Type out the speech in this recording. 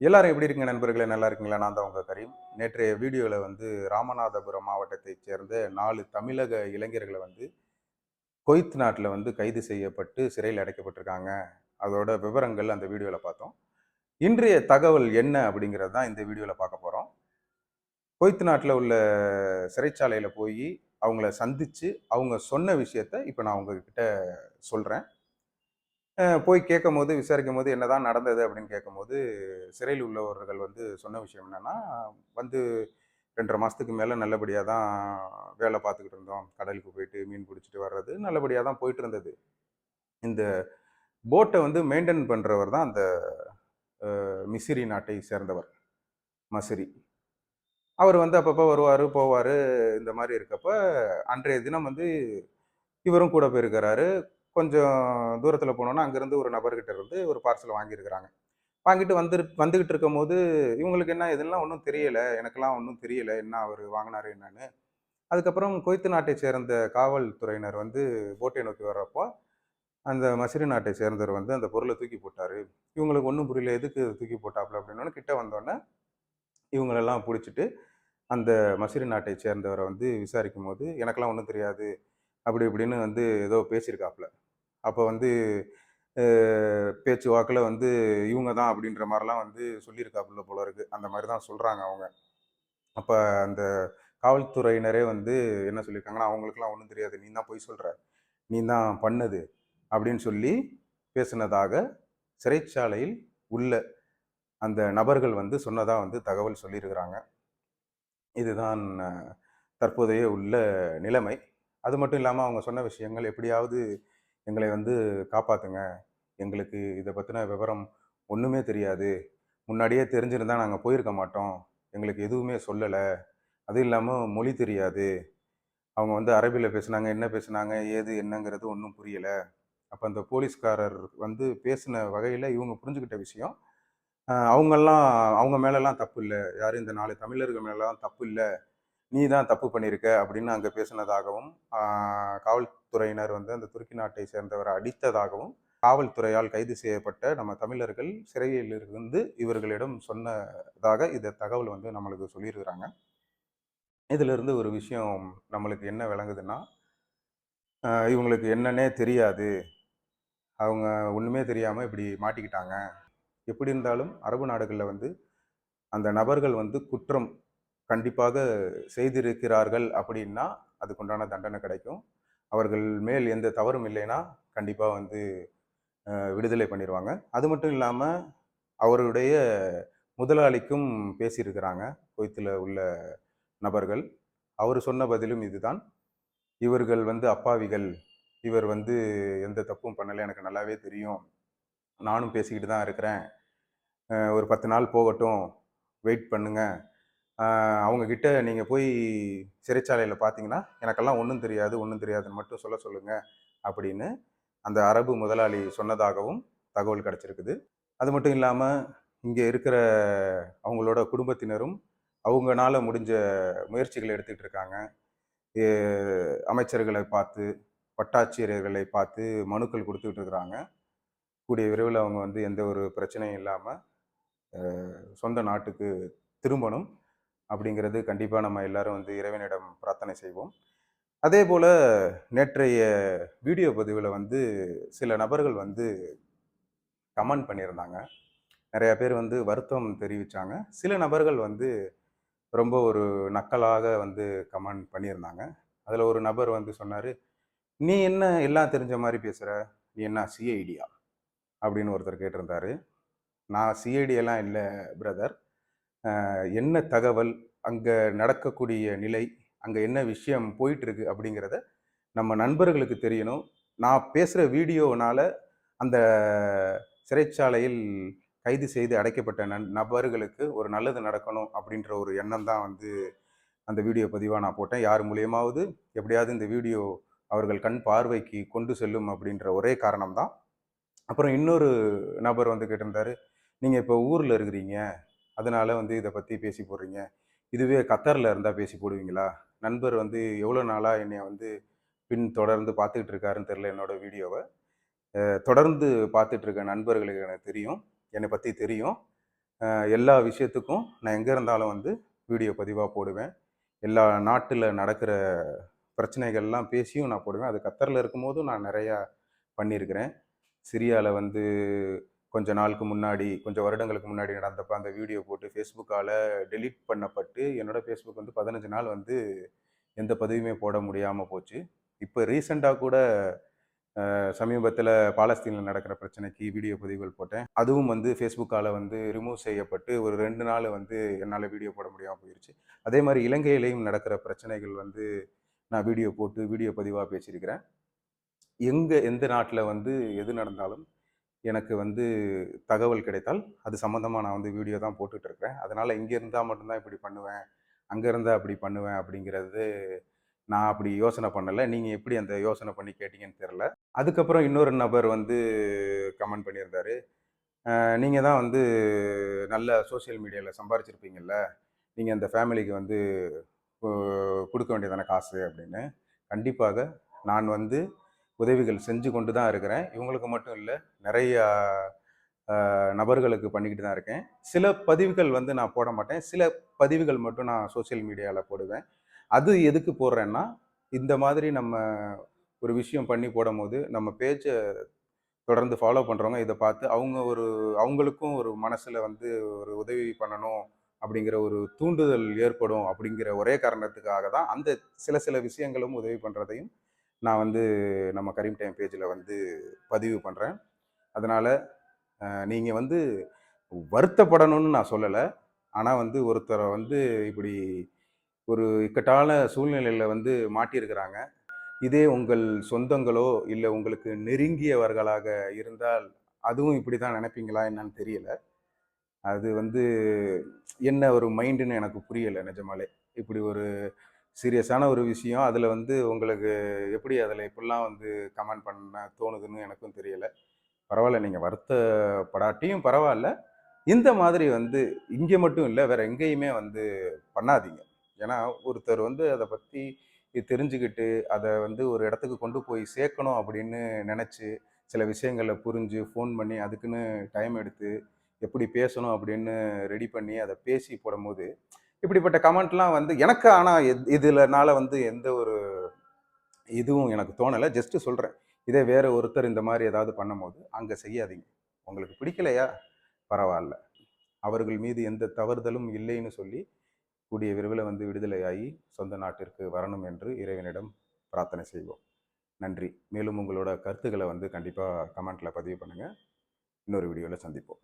எல்லாரும் எப்படி இருக்கீங்க நண்பர்களே? நல்லா இருக்கீங்களா? நான் தான் உங்கள் கரீம். நேற்றைய வீடியோவில் வந்து ராமநாதபுரம் மாவட்டத்தைச் சேர்ந்த நாலு தமிழக இளைஞர்களை வந்து கொய்த் நாட்டில் வந்து கைது செய்யப்பட்டு சிறையில் அடைக்கப்பட்டிருக்காங்க. அதோட விவரங்கள் அந்த வீடியோவில் பார்த்தோம். இன்றைய தகவல் என்ன அப்படிங்கிறது தான் இந்த வீடியோவில் பார்க்க போகிறோம் கொய்த் நாட்டில் உள்ள சிறைச்சாலையில் போய் அவங்கள சந்தித்து அவங்க சொன்ன விஷயத்த இப்போ நான் உங்ககிட்ட சொல்கிறேன் போய் கேட்கும் போது விசாரிக்கும் போது என்னதான் நடந்தது அப்படின்னு கேட்கும்போது சிறையில் உள்ளவர்கள் வந்து சொன்ன விஷயம் என்னன்னா வந்து ரெண்டரை மாதத்துக்கு மேலே நல்லபடியாக தான் வேலை பார்த்துக்கிட்டு இருந்தோம். கடலுக்கு போயிட்டு மீன் பிடிச்சிட்டு வர்றது நல்லபடியாக தான் போயிட்டு இருந்தது. இந்த போட்டை வந்து மெயின்டைன் பண்ணுறவர் தான் அந்த மிசிறி நாட்டை சேர்ந்தவர் மசிறி. அவர் வந்து அப்பப்போ வருவார் போவார் இந்த மாதிரி இருக்கப்ப அன்றைய தினம் வந்து இவரும் கூட போயிருக்கிறாரு. கொஞ்சம் தூரத்தில் போனோன்னா அங்கேருந்து ஒரு நபர்கிட்ட இருந்து ஒரு பார்சல் வாங்கியிருக்கிறாங்க. வாங்கிட்டு வந்து வந்துக்கிட்டு இருக்கும் போது இவங்களுக்கு என்ன? இதெல்லாம் ஒன்றும் தெரியலை. எனக்கெல்லாம் ஒன்றும் தெரியலை. என்ன அவர் வாங்கினாரு என்னன்னு? அதுக்கப்புறம் கொய்த்து நாட்டை சேர்ந்த காவல்துறையினர் வந்து போட்டை நோக்கி வர்றப்போ அந்த மசிறி நாட்டை சேர்ந்தவர் வந்து அந்த பொருளை தூக்கி போட்டார். இவங்களுக்கு ஒன்றும் புரியல. எதுக்கு தூக்கி போட்டாப்புல? அப்படின்னு கிட்ட வந்தோடனே இவங்களெல்லாம் பிடிச்சிட்டு அந்த மசிறி நாட்டை சேர்ந்தவரை வந்து விசாரிக்கும் போது எனக்கெல்லாம் ஒன்றும் தெரியாது. அப்படி இப்படின்னு வந்து ஏதோ பேசியிருக்காப்புல. அப்போ வந்து பேச்சு வாக்கில் வந்து இவங்க தான் அப்படின்ற மாதிரிலாம் வந்து சொல்லியிருக்காப்புல போல இருக்கு. அந்த மாதிரி தான் சொல்கிறாங்க அவங்க. அப்போ அந்த காவல்துறையினரே வந்து என்ன சொல்லியிருக்காங்கன்னா அவங்களுக்குலாம் ஒன்றும் தெரியாது. நீ தான் பொய் சொல்கிற நீ தான் பண்ணது. அப்படின்னு சொல்லி பேசினதாக சிறைச்சாலையில் உள்ள அந்த நபர்கள் வந்து சொன்னதாக வந்து தகவல் சொல்லியிருக்கிறாங்க. இதுதான் தற்போதைய உள்ள நிலைமை. அது மட்டும் இல்லாமல் அவங்க சொன்ன விஷயங்கள் எப்படியாவது எங்களை வந்து காப்பாற்றுங்க எங்களுக்கு இதை பற்றின விவரம் ஒன்றுமே தெரியாது. முன்னாடியே தெரிஞ்சிருந்தா நாங்கள் போயிருக்க மாட்டோம். எங்களுக்கு எதுவுமே சொல்லலை. அது இல்லாமல் மொழி தெரியாது. அவங்க வந்து அரபியில் பேசுனாங்க என்ன பேசுனாங்க ஏது என்னங்கிறது ஒன்றும் புரியலை. அப்போ அந்த போலீஸ்காரர் வந்து பேசின வகையில் இவங்க புரிஞ்சுக்கிட்ட விஷயம். அவங்கெல்லாம் அவங்க மேலெல்லாம் தப்பு இல்லை. யாரும் இந்த நாலு தமிழர்கள் மேலெல்லாம் தப்பு இல்லை. நீ தான் தப்பு பண்ணியிருக்க அப்படின்னு அங்கே பேசினதாகவும் காவல் துறையினர் வந்து அந்த துருக்கி நாட்டை சேர்ந்தவரை அடித்ததாகவும் காவல்துறையால் கைது செய்யப்பட்ட நம்ம தமிழர்கள் சிறையில் இருந்து இவர்களிடம் சொன்னதாக இந்த தகவல் வந்து நம்மளுக்கு சொல்லியிருக்கிறாங்க. இதிலிருந்து ஒரு விஷயம் நம்மளுக்கு என்ன விளங்குதுன்னா இவங்களுக்கு என்னன்னே தெரியாது. அவங்க ஒன்றுமே தெரியாமல் இப்படி மாட்டிக்கிட்டாங்க. எப்படி இருந்தாலும் அரபு நாடுகளில் வந்து அந்த நபர்கள் வந்து குற்றம் கண்டிப்பாக செய்திருக்கிறார்கள் அப்படின்னா அதுக்குண்டான தண்டனை கிடைக்கும். அவர்கள் மேல் எந்த தவறும் இல்லைன்னா கண்டிப்பாக வந்து விடுதலை பண்ணிடுவாங்க அது மட்டும் இல்லாமல் அவருடைய முதலாளிக்கும் பேசியிருக்கிறாங்க கொய்த்தில் உள்ள நபர்கள். அவர் சொன்ன பதிலும் இதுதான். இவர்கள் வந்து அப்பாவிகள். இவர் வந்து எந்த தப்பும் பண்ணலை. எனக்கு நல்லாவே தெரியும். நானும் பேசிக்கிட்டு தான் இருக்கிறேன். ஒரு பத்து நாள் போகட்டும். வெயிட் பண்ணுங்கள் அவங்கக்கிட்ட அவங்க நீங்கள் போய் சிறைச்சாலையில் பார்த்தீங்கன்னா எனக்கெல்லாம் ஒன்றும் தெரியாது ஒன்றும் தெரியாதுன்னு மட்டும் சொல்ல சொல்லுங்கள் அப்படின்னு அந்த அரபு முதலாளி சொன்னதாகவும் தகவல் கிடச்சிருக்குது. அது மட்டும் இல்லாமல் இங்கே இருக்கிற அவங்களோட குடும்பத்தினரும் அவங்கனால முடிஞ்ச முயற்சிகளை எடுத்துக்கிட்டு இருக்காங்க. அமைச்சர்களை பார்த்து வட்டாட்சியர்களை பார்த்து மனுக்கள் கொடுத்துக்கிட்டு இருக்கிறாங்க. கூடிய விரைவில் அவங்க வந்து எந்த ஒரு பிரச்சனையும் இல்லாமல் சொந்த நாட்டுக்கு திரும்பணும். அப்படிங்கிறது கண்டிப்பாக நம்ம எல்லாரும் வந்து இறைவனிடம் பிரார்த்தனை செய்வோம். அதே போல் நேற்றைய வீடியோ பதிவில் வந்து சில நபர்கள் வந்து கமெண்ட் பண்ணியிருந்தாங்க. நிறையா பேர் வந்து வருத்தம் தெரிவித்தாங்க சில நபர்கள் வந்து ரொம்ப ஒரு நக்கலாக வந்து கமெண்ட் பண்ணியிருந்தாங்க. அதில் ஒரு நபர் வந்து சொன்னார் நீ என்ன எல்லாம் தெரிஞ்ச மாதிரி பேசுகிற நீ என்ன சிஐடியா? அப்படின்னு ஒருத்தர் கேட்டிருந்தாரு. நான் சிஐடியெல்லாம் இல்லை பிரதர் என்ன தகவல் அங்கே நடக்கக்கூடிய நிலை அங்கே என்ன விஷயம் போயிட்டுருக்கு அப்படிங்கிறத நம்ம நண்பர்களுக்கு தெரியணும். நான் பேசுகிற வீடியோனால் அந்த சிறைச்சாலையில் கைது செய்து அடைக்கப்பட்ட நன் நபர்களுக்கு ஒரு நல்லது நடக்கணும் அப்படின்ற ஒரு எண்ணம் தான் வந்து அந்த வீடியோ பதிவாக நான் போட்டேன். யார் மூலியமாவது எப்படியாவது இந்த வீடியோ அவர்கள் கண் பார்வைக்கு கொண்டு செல்லும் அப்படின்ற ஒரே காரணம் தான். அப்புறம் இன்னொரு நபர் வந்து கேட்டிருந்தாரு நீங்கள் இப்போ ஊரில் இருக்கிறீங்க அதனால வந்து இதை பற்றி பேசி போடுறீங்க. இதுவே கத்தரில் இருந்தால் பேசி போடுவீங்களா? நண்பர் வந்து எவ்வளோ நாளாக என்னை வந்து பின் தொடர்ந்து பார்த்துக்கிட்டு இருக்காருன்னு தெரில என்னோட வீடியோவை. தொடர்ந்து பார்த்துட்டு இருக்க நண்பர்களுக்கு எனக்கு தெரியும். என்னை பற்றி தெரியும். எல்லா விஷயத்துக்கும் நான் எங்கே இருந்தாலும் வந்து வீடியோ பதிவாக போடுவேன். எல்லா நாட்டில் நடக்கிற பிரச்சனைகள்லாம் பேசியும் நான் போடுவேன். அது கத்தரில் இருக்கும்போதும் நான் நிறையா பண்ணியிருக்கிறேன். சிரியாவில் வந்து கொஞ்ச நாளுக்கு முன்னாடி கொஞ்சம் வருடங்களுக்கு முன்னாடி நடந்தப்ப அந்த வீடியோ போட்டு ஃபேஸ்புக்கால் டெலீட் பண்ணப்பட்டு என்னோட ஃபேஸ்புக் வந்து பதினஞ்சு நாள் வந்து எந்த பதிவுமே போட முடியாமல் போச்சு. இப்போ ரீசெண்டாக கூட சமீபத்தில் பாலஸ்தீனில் நடக்கிற பிரச்சனைக்கு வீடியோ பதிவுகள் போட்டேன். அதுவும் வந்து ஃபேஸ்புக்கால் வந்து ரிமூவ் செய்யப்பட்டு ஒரு ரெண்டு நாள் வந்து என்னால் வீடியோ போட முடியாமல் போயிடுச்சு அதே மாதிரி இலங்கையிலையும் நடக்கிற பிரச்சனைகள் வந்து நான் வீடியோ போட்டு வீடியோ பதிவாக பேசியிருக்கிறேன். எங்கே எந்த நாட்டில் வந்து எது நடந்தாலும் எனக்கு வந்து தகவல் கிடைத்தால் அது சம்மந்தமாக நான் வந்து வீடியோ தான் போட்டுட்டு இருக்கிறேன் அதனால் இங்கே இருந்தால் மட்டும்தான் இப்படி பண்ணுவேன் அங்கே இருந்தால் அப்படி பண்ணுவேன் அப்படிங்கிறது நான் அப்படி யோசனை பண்ணலை. நீங்கள் எப்படி அந்த யோசனை பண்ணி கேட்டீங்கன்னு தெரில அதுக்கப்புறம் இன்னொரு நபர் வந்து கமெண்ட் பண்ணியிருந்தாரு. நீங்கள் தான் வந்து நல்ல சோஷியல் மீடியாவில் சம்பாரிச்சிருப்பீங்கள்ல நீங்கள் அந்த ஃபேமிலிக்கு வந்து கொடுக்க வேண்டியதான காசு அப்படின்னு. கண்டிப்பாக நான் வந்து உதவிகள் செஞ்சு கொண்டு தான் இருக்கிறேன். இவங்களுக்கு மட்டும் இல்லை நிறைய நபர்களுக்கு பண்ணிக்கிட்டு தான் இருக்கேன். சில பதிவுகள் வந்து நான் போட மாட்டேன். சில பதிவுகள் மட்டும் நான் சோஷியல் மீடியாவில் போடுவேன். அது எதுக்கு போடுறேன்னா இந்த மாதிரி நம்ம ஒரு விஷயம் பண்ணி போடும்போது நம்ம பேஜை தொடர்ந்து ஃபாலோ பண்ணுறவங்க இதை பார்த்து அவங்க ஒரு அவங்களுக்கும் ஒரு மனசில் வந்து ஒரு உதவி பண்ணணும் அப்படிங்கிற ஒரு தூண்டுதல் ஏற்படும் அப்படிங்கிற ஒரே காரணத்துக்காக தான் அந்த சில சில விஷயங்களும் உதவி பண்ணுறதையும் நான் வந்து நம்ம கரீம் டைம் பேஜில் வந்து பதிவு பண்ணுறேன் அதனால் நீங்கள் வந்து வருத்தப்படணும்னு நான் சொல்லலை. ஆனால் வந்து ஒருத்தரை வந்து இப்படி ஒரு இக்கட்டான சூழ்நிலையில் வந்து மாட்டியிருக்கிறாங்க. இதே உங்கள் சொந்தங்களோ இல்லை உங்களுக்கு நெருங்கியவர்களாக இருந்தால் அதுவும் இப்படி தான் நினைப்பீங்களா என்னன்னு தெரியல. அது வந்து என்ன ஒரு மைண்டுன்னு எனக்கு புரியலை நிஜமாலே. இப்படி ஒரு சீரியஸான ஒரு விஷயம். அதில் வந்து உங்களுக்கு எப்படி அதில் இப்படிலாம் வந்து கமெண்ட் பண்ண தோணுதுன்னு எனக்கும் தெரியலை. பரவாயில்ல நீங்கள் வருத்தப்படாட்டியும் பரவாயில்ல. இந்த மாதிரி வந்து இங்கே மட்டும் இல்லை வேறு எங்கேயுமே வந்து பண்ணாதீங்க. ஏன்னா ஒருத்தர் வந்து அதை பற்றி தெரிஞ்சுக்கிட்டு அதை வந்து ஒரு இடத்துக்கு கொண்டு போய் சேர்க்கணும் அப்படின்னு நினச்சி சில விஷயங்களை புரிஞ்சு ஃபோன் பண்ணி அதுக்குன்னு டைம் எடுத்து எப்படி பேசணும் அப்படின்னு ரெடி பண்ணி அதை பேசி போடும்போது இப்படிப்பட்ட கமெண்ட்லாம் வந்து எனக்கு ஆனால் இதுலனால வந்து எந்த ஒரு இதுவும் எனக்கு தோணலை. ஜஸ்ட்டு சொல்கிறேன் இதே வேறு ஒருத்தர் இந்த மாதிரி ஏதாவது பண்ணும்போது அங்கே செய்யாதீங்க. உங்களுக்கு பிடிக்கலையா? பரவாயில்ல. அவர்கள் மீது எந்த தவறுதலும் இல்லைன்னு சொல்லி கூடிய விரைவில் வந்து விடுதலையாகி சொந்த நாட்டிற்கு வரணும் என்று இறைவனிடம் பிரார்த்தனை செய்வோம். நன்றி. மேலும் உங்களோட கருத்துக்களை வந்து கண்டிப்பாக கமெண்ட்டில் பதிவு பண்ணுங்கள் இன்னொரு வீடியோவில் சந்திப்போம்.